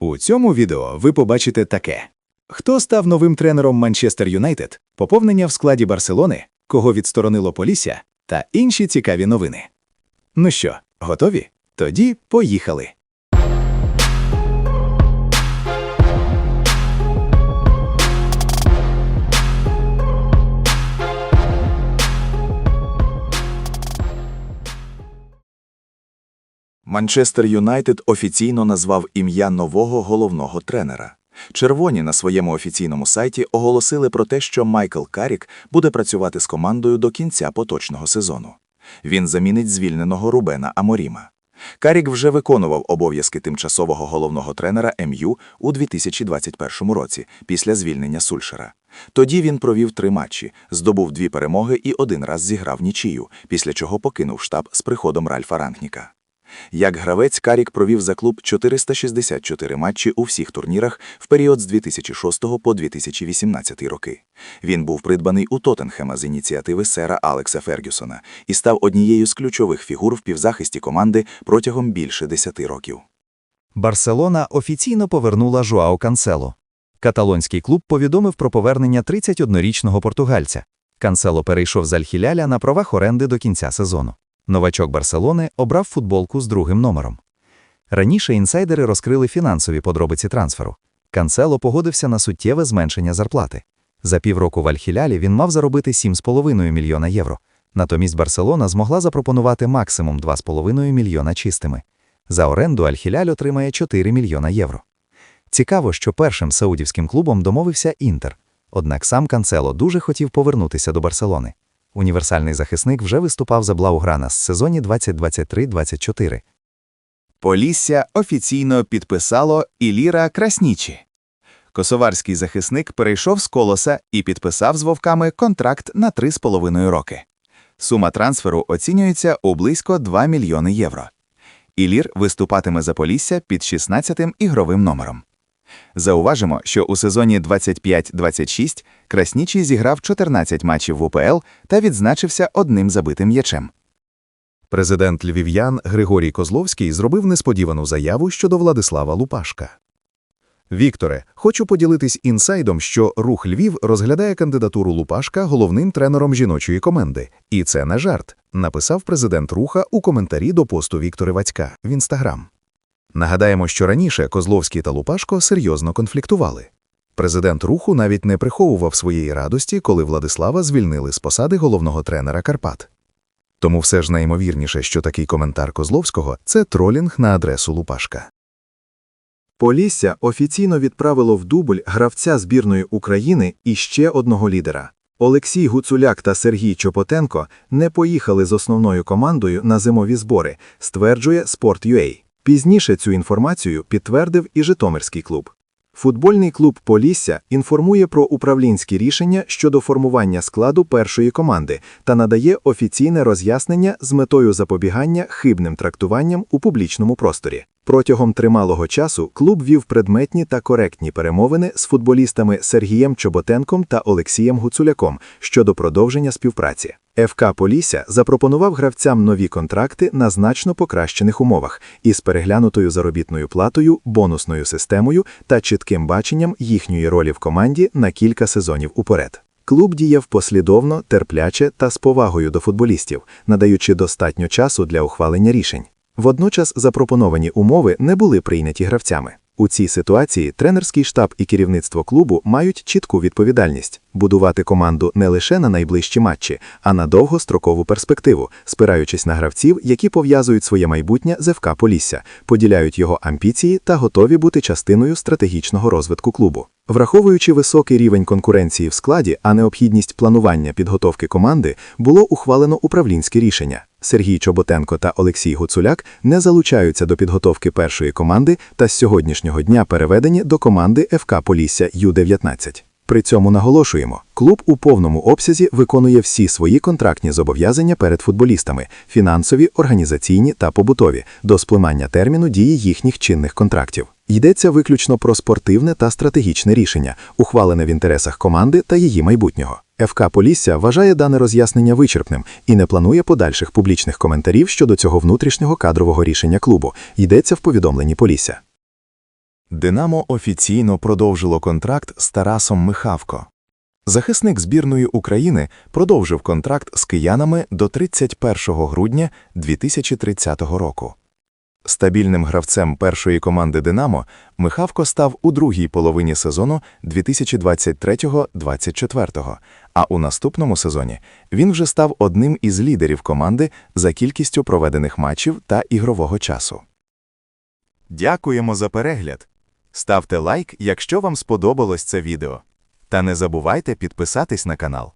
У цьому відео ви побачите таке: хто став новим тренером Манчестер Юнайтед, поповнення в складі Барселони, кого відсторонило Полісся та інші цікаві новини. Ну що, готові? Тоді поїхали. Манчестер Юнайтед офіційно назвав ім'я нового головного тренера. Червоні на своєму офіційному сайті оголосили про те, що Майкл Карік буде працювати з командою до кінця поточного сезону. Він замінить звільненого Рубена Аморіма. Карік вже виконував обов'язки тимчасового головного тренера МЮ у 2021 році після звільнення Сульшера. Тоді він провів три матчі, здобув дві перемоги і один раз зіграв нічию, після чого покинув штаб з приходом Ральфа Рангніка. Як гравець Карік провів за клуб 464 матчі у всіх турнірах в період з 2006 по 2018 роки. Він був придбаний у Тоттенхема з ініціативи сера Алекса Фергюсона і став однією з ключових фігур в півзахисті команди протягом більше 10 років. Барселона офіційно повернула Жуао Кансело. Каталонський клуб повідомив про повернення 31-річного португальця. Кансело перейшов з Альхіляля на правах оренди до кінця сезону. Новачок Барселони обрав футболку з другим номером. Раніше інсайдери розкрили фінансові подробиці трансферу. Кансело погодився на суттєве зменшення зарплати. За півроку в Альхілялі він мав заробити 7,5 мільйона євро. Натомість Барселона змогла запропонувати максимум 2,5 мільйона чистими. За оренду Альхіляль отримає 4 мільйона євро. Цікаво, що першим саудівським клубом домовився Інтер. Однак сам Канцело дуже хотів повернутися до Барселони. Універсальний захисник вже виступав за Блауграна з сезоні 2023-24. Полісся офіційно підписало Іліра Краснічі. Косоварський захисник перейшов з колоса і підписав з вовками контракт на 3,5 роки. Сума трансферу оцінюється у близько 2 мільйони євро. Ілір виступатиме за Полісся під 16-тим ігровим номером. Зауважимо, що у сезоні 25-26 Краснічий зіграв 14 матчів в УПЛ та відзначився одним забитим м'ячем. Президент львів'ян Григорій Козловський зробив несподівану заяву щодо Владислава Лупашка. Вікторе, хочу поділитись інсайдом, що рух Львів розглядає кандидатуру Лупашка головним тренером жіночої команди. І це не жарт, написав президент руха у коментарі до посту Віктори Вацька в інстаграм. Нагадаємо, що раніше Козловський та Лупашко серйозно конфліктували. Президент руху навіть не приховував своєї радості, коли Владислава звільнили з посади головного тренера Карпат. Тому все ж найімовірніше, що такий коментар Козловського це тролінг на адресу Лупашка. Полісся офіційно відправило в дубль гравця збірної України і ще одного лідера. Олексій Гуцуляк та Сергій Чопотенко не поїхали з основною командою на зимові збори, стверджує Sport.ua. Пізніше цю інформацію підтвердив і Житомирський клуб. Футбольний клуб Полісся інформує про управлінські рішення щодо формування складу першої команди та надає офіційне роз'яснення з метою запобігання хибним трактуванням у публічному просторі. Протягом трималого часу клуб вів предметні та коректні перемовини з футболістами Сергієм Чоботенком та Олексієм Гуцуляком щодо продовження співпраці. ФК Полісся запропонував гравцям нові контракти на значно покращених умовах із переглянутою заробітною платою, бонусною системою та чітким баченням їхньої ролі в команді на кілька сезонів уперед. Клуб діяв послідовно, терпляче та з повагою до футболістів, надаючи достатньо часу для ухвалення рішень. Водночас запропоновані умови не були прийняті гравцями. У цій ситуації тренерський штаб і керівництво клубу мають чітку відповідальність будувати команду не лише на найближчі матчі, а на довгострокову перспективу, спираючись на гравців, які пов'язують своє майбутнє з ФК Полісся, поділяють його амбіції та готові бути частиною стратегічного розвитку клубу. Враховуючи високий рівень конкуренції в складі, а необхідність планування підготовки команди, було ухвалено управлінське рішення. Сергій Чоботенко та Олексій Гуцуляк не залучаються до підготовки першої команди та з сьогоднішнього дня переведені до команди ФК Полісся Ю-19. При цьому наголошуємо, клуб у повному обсязі виконує всі свої контрактні зобов'язання перед футболістами фінансові, організаційні та побутові до спливання терміну дії їхніх чинних контрактів. Йдеться виключно про спортивне та стратегічне рішення, ухвалене в інтересах команди та її майбутнього. ФК Полісся вважає дане роз'яснення вичерпним і не планує подальших публічних коментарів щодо цього внутрішнього кадрового рішення клубу. Йдеться в повідомленні Полісся. Динамо офіційно продовжило контракт з Тарасом Михавко. Захисник збірної України продовжив контракт з киянами до 31 грудня 2030 року. Стабільним гравцем першої команди «Динамо» Михавко став у другій половині сезону 2023-2024, а у наступному сезоні він вже став одним із лідерів команди за кількістю проведених матчів та ігрового часу. Дякуємо за перегляд. Ставте лайк, якщо вам сподобалось це відео. Та не забувайте підписатись на канал.